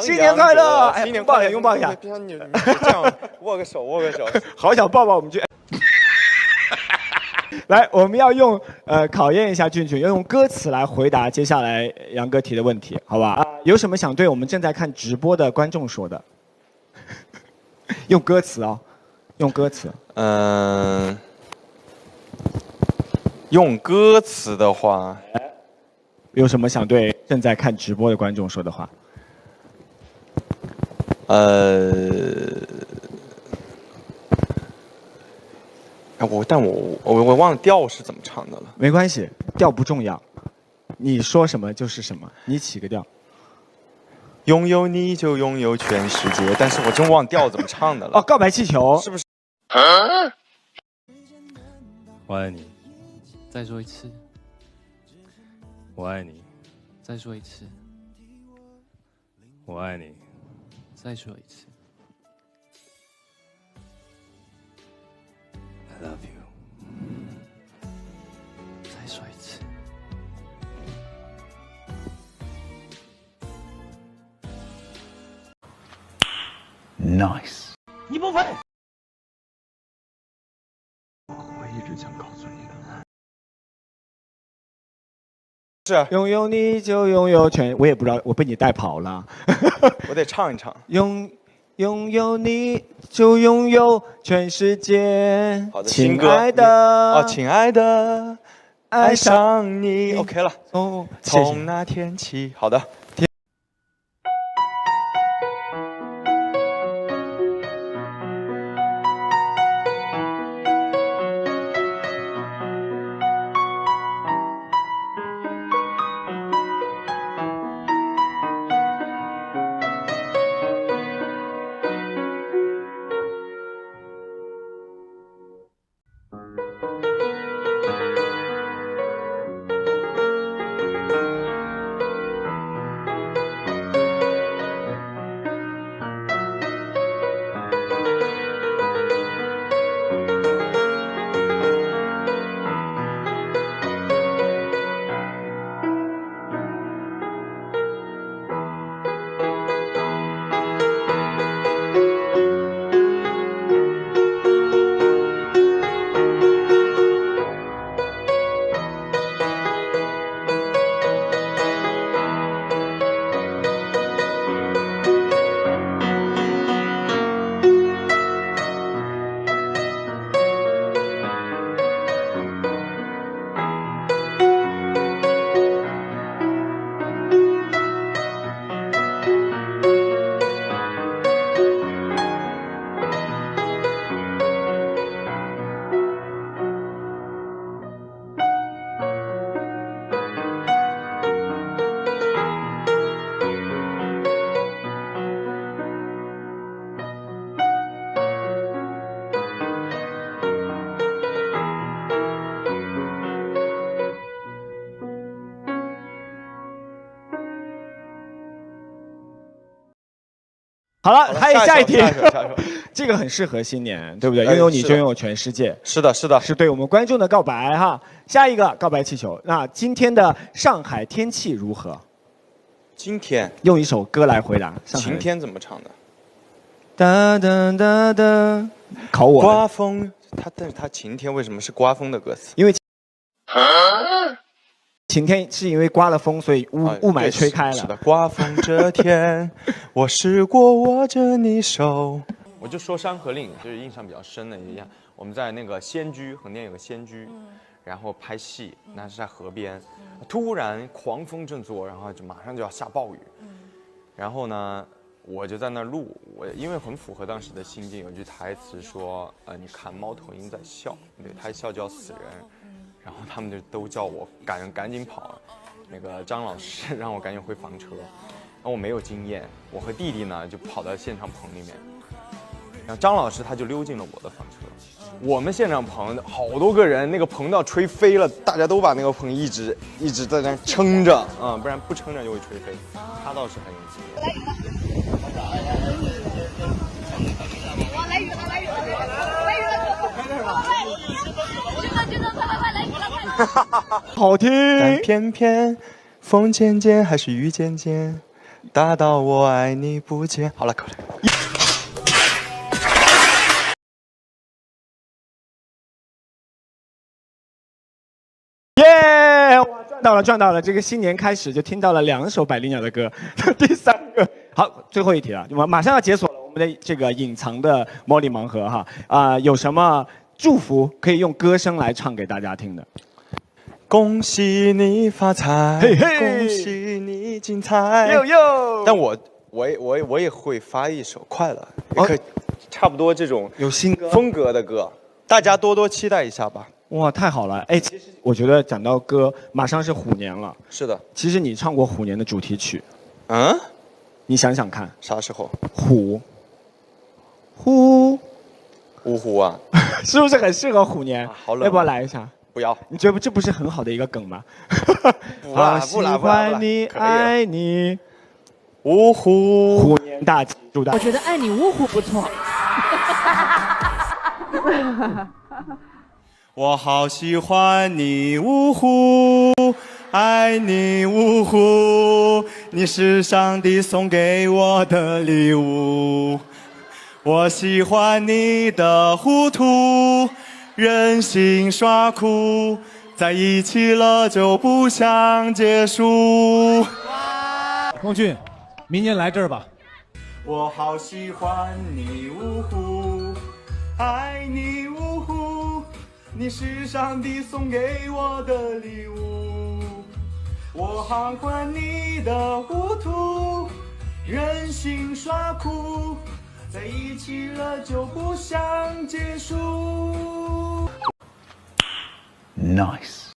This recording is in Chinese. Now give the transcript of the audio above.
新年快乐！哎，新年拥抱一下，拥抱一下。别让你这样握个手，握个手。好想抱抱我们俊。来，我们要用呃考验一下俊俊，要用歌词来回答接下来杨哥提的问题，好吧？啊有什么想对我们正在看直播的观众说的？用歌词哦，用歌词。嗯，用歌词的话，有什么想对正在看直播的观众说的话？呃，哎我但我我我忘了调是怎么唱的了。没关系，调不重要，你说什么就是什么，你起个调。拥有你就拥有全世界，但是我真忘调怎么唱的了。哦，告白气球是不是？我爱你，再说一次。我爱你，再说一次。我爱你，再说一次。I love you。再说一次。Nice。你不配。我一直想告诉你的。是拥有你就拥有全，我也不知道，我被你带跑了。我得唱一唱。拥拥有你就拥有全世界，好的，亲爱的哦，亲爱的，爱上你。OK 了。哦，从那天起，好的。好了，还有下一题 这个很适合新年，对不对？哎拥有你就拥有全世界，是的，是的，是对我们观众的告白哈。下一个告白气球，那今天的上海天气如何？今天用一首歌来回答。晴天怎么唱的？哒哒哒哒，考我，刮风，它但是它晴天为什么是刮风的歌词？因为晴天是因为刮了风，所以雾啊雾霾吹开了。是是的，刮风这天，我试过握着你手。我就说《山河令》，就是印象比较深的一样。我们在那个仙居，横店有个仙居，然后拍戏，那是在河边，突然狂风正作，然后就马上就要下暴雨。然后呢，我就在那儿录，我因为很符合当时的心境，有句台词说，呃，你看猫头鹰在笑，对，它一笑就要死人。然后他们就都叫我赶赶紧跑，那个张老师让我赶紧回房车，然后我没有经验，我和弟弟呢就跑到现场棚里面，然后张老师他就溜进了我的房车，我们现场棚好多个人，那个棚都要吹飞了，大家都把那个棚一直一直在那撑着啊、不然不撑着就会吹飞。他倒是很有经验。来雨了，来雨了，来雨了！军哥，军哥，快快快来雨了，快来！好听。但偏偏风渐渐还是雨渐渐，大到我爱你不见。好了，够了。耶！哇，赚到了，赚到了！这个新年开始就听到了两首百灵鸟的歌，第三个好，最后一题了，马马上要解锁了我们的这个隐藏的魔力盲盒哈啊、有什么祝福可以用歌声来唱给大家听的？恭喜你发财，嘿嘿恭喜你精彩。哟哟但我我也我也我也会发一首快乐，差不多这种有新歌风格的歌，大家多多期待一下吧。哇，太好了！哎，其实我觉得讲到歌，马上是虎年了。是的，其实你唱过虎年的主题曲，嗯，你想想看，啥时候？虎，呼，呜呼啊，是不是很适合虎年？啊好冷啊要不要来一下？不要，你觉得这不是很好的一个梗吗？不啦好喜 不啦不啦爱你，芜湖。虎年大吉，祝大我觉得爱你芜湖不错。我好喜欢你芜湖，爱你芜湖，你是上帝送给我的礼物。我喜欢你的糊涂，任性耍酷，在一起了就不想结束。光俊，明年来这儿吧。我好喜欢你芜湖，爱你芜湖，你是上帝送给我的礼物。我好欢你的糊涂，任性耍酷，在一起了就不想结束。Nice.